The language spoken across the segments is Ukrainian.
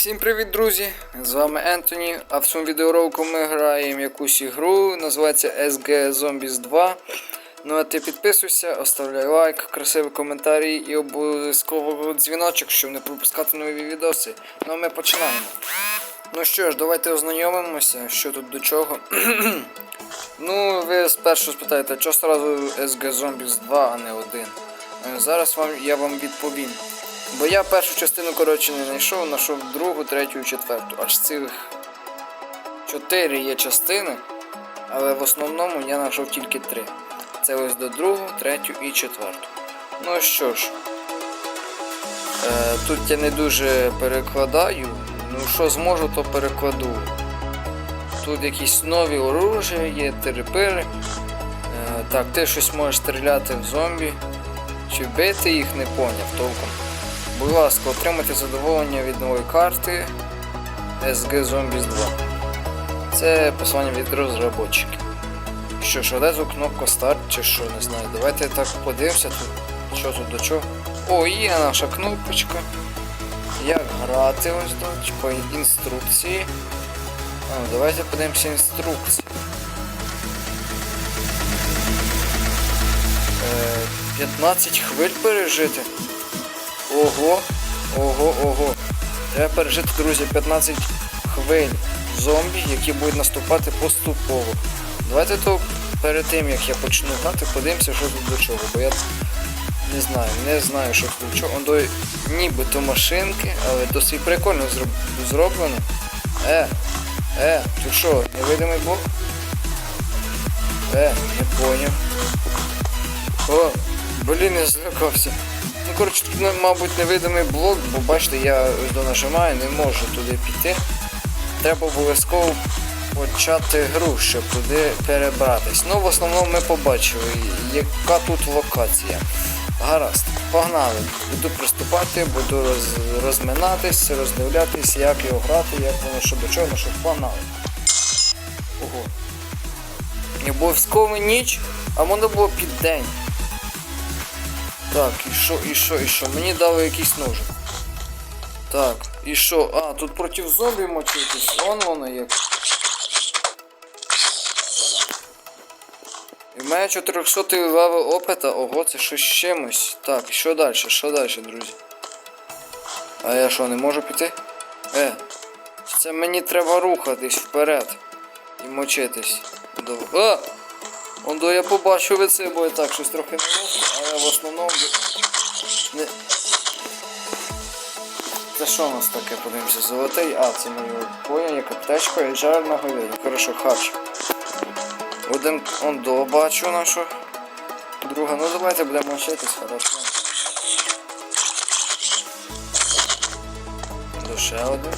Всім привіт, друзі! З вами Ентоні. А в цьому відеоролику ми граємо якусь ігру, називається SG Zombies 2. Ну а ти підписуйся, оставляй лайк, красивий коментарі і обов'язково дзвіночок, щоб не пропускати нові відоси. Ну а ми починаємо. Ну що ж, давайте ознайомимося, що тут до чого. ну, ви спершу спитаєте, чого сразу SG Zombies 2, а не 1. Е, Зараз вам, я вам відповім. Бо я першу частину, коротше, не знайшов, знайшов другу, третю, четверту. Аж цих чотири є частини, але в основному я знайшов тільки три. Це ось до другу, третю і четверту. Ну що ж, е, тут я не дуже перекладаю. Ну що зможу, то перекладу. Тут якісь нові оружия є, терепири. Е, так, ти щось можеш стріляти в зомбі. Чи бити їх не поняв толком. Будь ласка, отримайте задоволення від нової карти SG Zombies 2. Це послання від розробників. Що ж, одразу кнопка старт чи що, не знаю. Давайте так подивимося тут. Що тут до чого. О, є наша кнопочка. Як грати ось тут, по інструкції. А, давайте подивимося інструкції. Е, 15 хвиль пережити. Ого, ого, ого. Треба пережити, друзі, 15 хвиль зомбі, які будуть наступати поступово. Давайте то перед тим як я почну грати, подивимося, що тут до чого, бо я не знаю, не знаю, що тут до чого. Он до нібито машинки, але досить прикольно зроб- зроблено. Е, е, тут що, невидимий блок? Е, не поняв. О, блін, я злякався. Коротше, тут, мабуть, невидимий блок, бо бачите, я ось до нажимаю, не можу туди піти. Треба обов'язково почати гру, щоб туди перебратись. Ну, в основному ми побачили, яка тут локація. Гаразд, погнали. Буду приступати, буду роз, розминатись, роздивлятись, як його грати, як воно що до чого, ну, щоб погнали. Ого. Обов'язково ніч, а воно було під день. Так, і що, і що, і що? Мені дали якийсь ножик. Так, і що? А, тут проти зомбі мочитись. Он воно як. І в мене 400 левел опита, ого, це щось з чимось. Так, і що далі? Що далі, друзі? А я що, не можу піти? Е, це мені треба рухатись вперед. І мочитись. До... А! До я побачив вицибує так, щось трохи не можу, але в основному. Не... Це що у нас таке, подивимося, золотий? А, це мені поняв, як аптечка і жарна говядина. Хорошо, хач. Один он до бачу нашу. Друга, ну давайте будемо вчитись, хорошо. Ще один.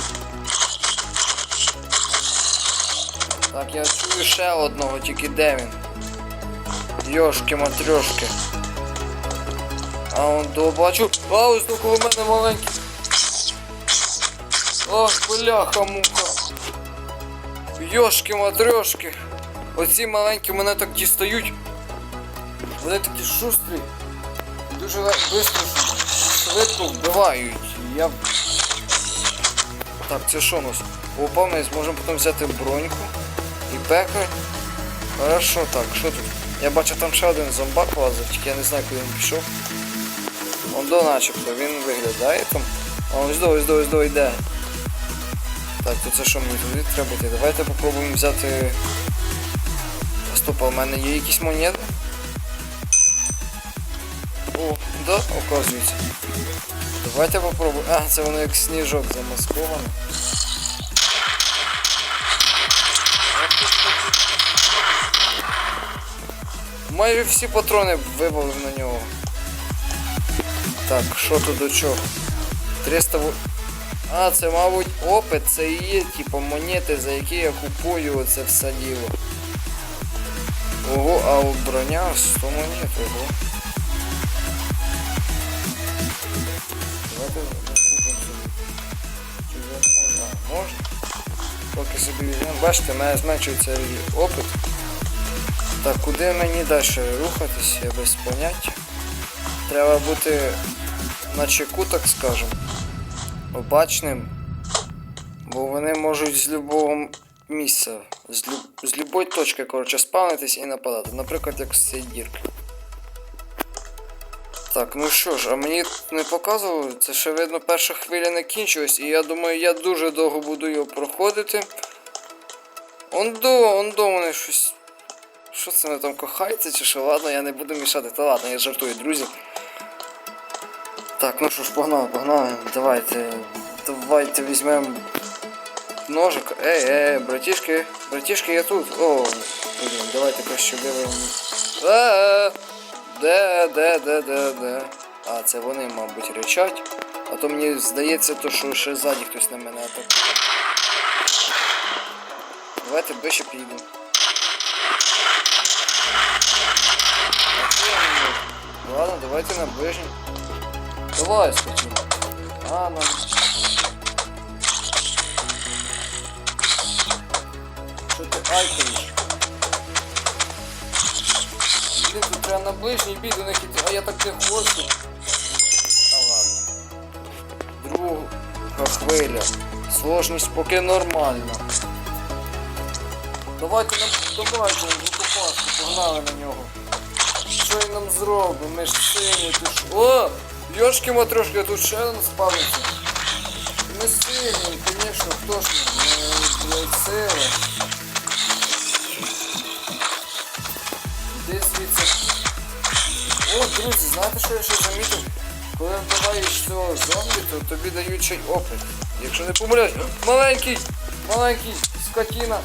Так, я чую ще одного, тільки де він? Йошки матрьошки. А он до бачу. А ось тут коло мене маленький. Ох, бляха муха. Йошки матрьошки. Оці маленькі мене так дістають. Вони такі шустрі. Дуже швидко швидко вбивають. Я. Так, це що у нас? Опа, ми зможемо потім взяти броньку і пекар. Хорошо, так, що тут? Я бачу там ще один зомбак лазив, тільки я не знаю, куди він пішов. Он до начебто, він виглядає там. А ось до, ось до, ось до йде. Так, то це що мені туди треба йти? Давайте попробуємо взяти. Стоп, а в мене є якісь монети? О, да, оказується. Давайте попробуємо. А, це воно як сніжок замасковано. Майже всі патрони вивалив на нього. Так, що тут до чого? 300... в- А, це, мабуть, опит, це і є, типу, монети, за які я купую оце все діло. Ого, а у броня 100 монет, ого. Давайте закупимо собі. Чи вже можна? Можна? Поки собі візьмемо. Бачите, мене зменшується опит. Так, куди мені далі рухатись, я без поняття. Треба бути на чеку, так скажем. Обачним Бо вони можуть з любого місця, з, люб... з любої точки, коротше, спавнитись і нападати. Наприклад, як з цієї дірки. Так, ну що ж, а мені не показували, це ще видно, перша хвиля не кінчилась, і я думаю, я дуже довго буду його проходити. Ондо, ондо вони щось. Що це вони там кохаються чи що? Ладно, я не буду мішати. Та ладно, я жартую, друзі. Так, ну що ж, погнали, погнали. Давайте. Давайте візьмемо ножик. Ей, ей, братішки, братішки, я тут. О, блін, давайте краще вивемо. Е, Де, де, де, де, де. А, це вони, мабуть, речать. А то мені здається, то, що ще ззаді хтось на мене атакує. Давайте ближче підійдемо. Ладно, давайте на ближній. Давай, скотина. А, нам. Що ти айкаєш? Блін, тут треба на ближній бій до них іти, а я так не хочу. А ладно. Друга хвиля. Сложність поки нормальна. Давайте на давайте на погнали на нього. Що він нам зробить? Ми ж сині, ти. О! Йошки матрошки, тут ще один спавниться. Ми сині, звісно, хто ж ми? Сила. Іди звідси. О, друзі, знаєте, що я ще замітив? Коли вбиваєш цього зомбі, то тобі дають ще й опит. Якщо не помиляюсь. Маленький! Маленький! Скотіна!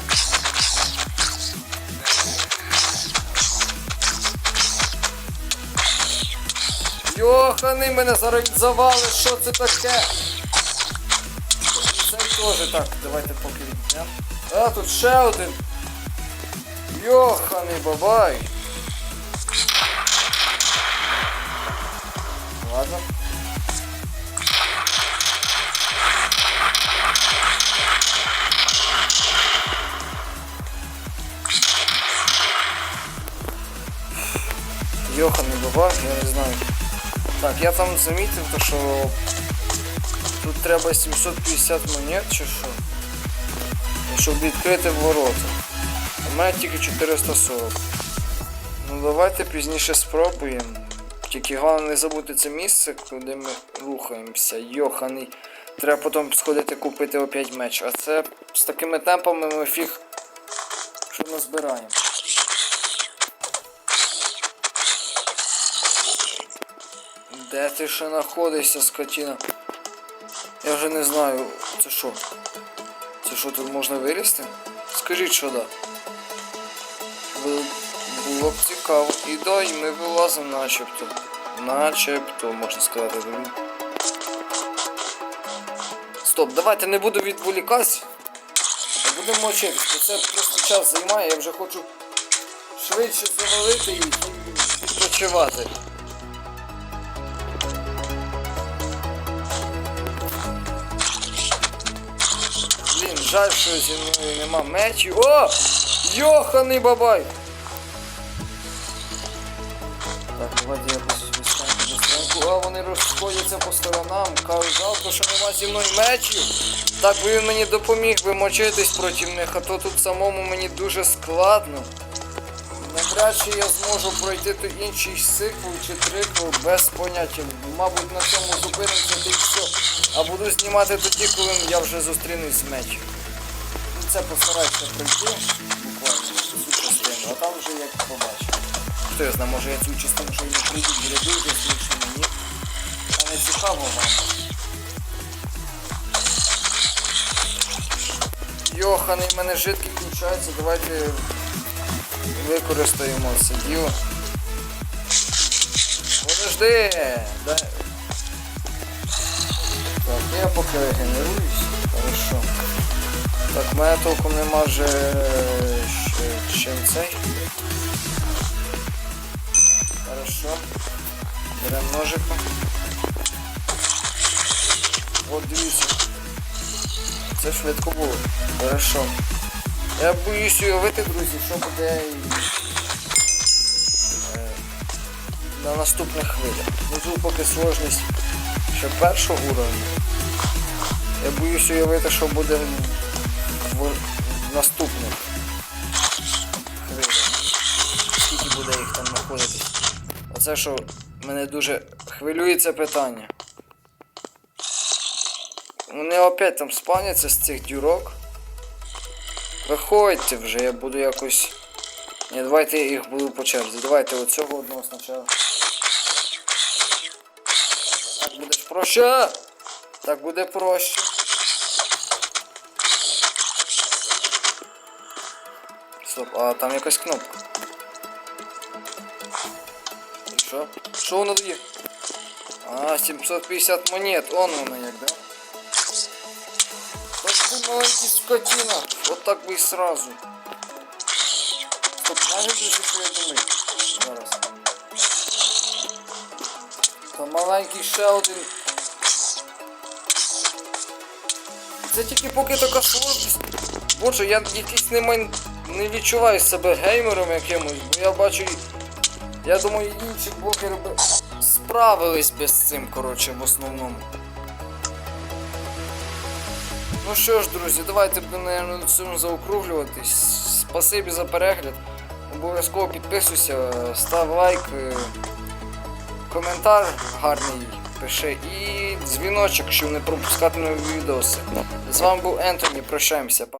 Йохани, мене зараз завали, що це таке? Це теж так, давайте поки віднямо. А, тут ще один. Йоханий бабай. Ладно. Йоханий бабай. Так, я там замітив, то, що тут треба 750 монет чи що, щоб відкрити ворота. У мене тільки 440. Ну давайте пізніше спробуємо. Тільки головне не забути це місце, куди ми рухаємося. Йоханий. Треба потім сходити купити опять меч. А це з такими темпами ми фіг що назбираємо. Де ти ще знаходишся, скотіна? Я вже не знаю, це що? Це що тут можна вилізти? Скажіть, що да. Було б цікаво. І дай ми вилазимо начебто. Начебто, можна сказати. Стоп, давайте не буду відволікатися. Будемо мочитись, бо це просто час займає, я вже хочу швидше завалити і відпочивати. Жаль, що зі мною нема мечі. О! Йоханий бабай! Так, давайте якось быстренько. А вони розходяться по сторонам. Кажуть, жалко, що нема зі мною мечів. Так би він мені допоміг би мочитись проти них, а то тут самому мені дуже складно. Навряд я зможу пройти той інший сиквел чи триквел без поняття. Мабуть, на цьому зупинимося та й все. А буду знімати тоді, коли я вже зустрінусь з мечем. Ну, Це постараюся пройти буквально цю частину, а там вже як побачу. Хто я знає, може я цю частину вже і не буде дуже смішно мені. А не цікаво вам. Йоханий, в мене жидкий кінчається, давайте використаємо це діло. Подожди! Дай... Так, я поки регенеруюсь. Хорошо. Так, мене толком нема вже ще цей. Хорошо. Беремо ножика. От дивіться. Це швидко було. Хорошо. Я боюсь уявити, друзі, що буде е, на наступних хвилях. Тут поки сложність ще першого уровня. Я боюсь уявити, що буде в наступних. Скільки буде їх там знаходитись. Оце що мене дуже хвилює це питання. Вони опять там спаняться з цих дюрок. Виходьте вже, я буду якось. Ні, давайте я їх буду по черзі. Давайте оцього одного спочатку. Так буде проще. Так буде проще. Стоп, а там якась кнопка. І що? Що воно дає? А, 750 монет, он воно як, да? Маленький скотина. Вот так би і сразу. Стоп, знаєш, друзі, що я думаю? Зараз. Маленький ще один. Це тільки поки така сложність. Боже, я якийсь не, май... не відчуваю себе геймером якимось, бо я бачу. Я думаю, інші блокери би справились би з цим, коротше, в основному. Ну що ж, друзі, давайте будемо, на цьому заокруглюватись. Спасибі за перегляд. Обов'язково підписуйся, став лайк, е, коментар гарний пиши і дзвіночок, щоб не пропускати нові відоси. З вами був Ентоні, прощаємося.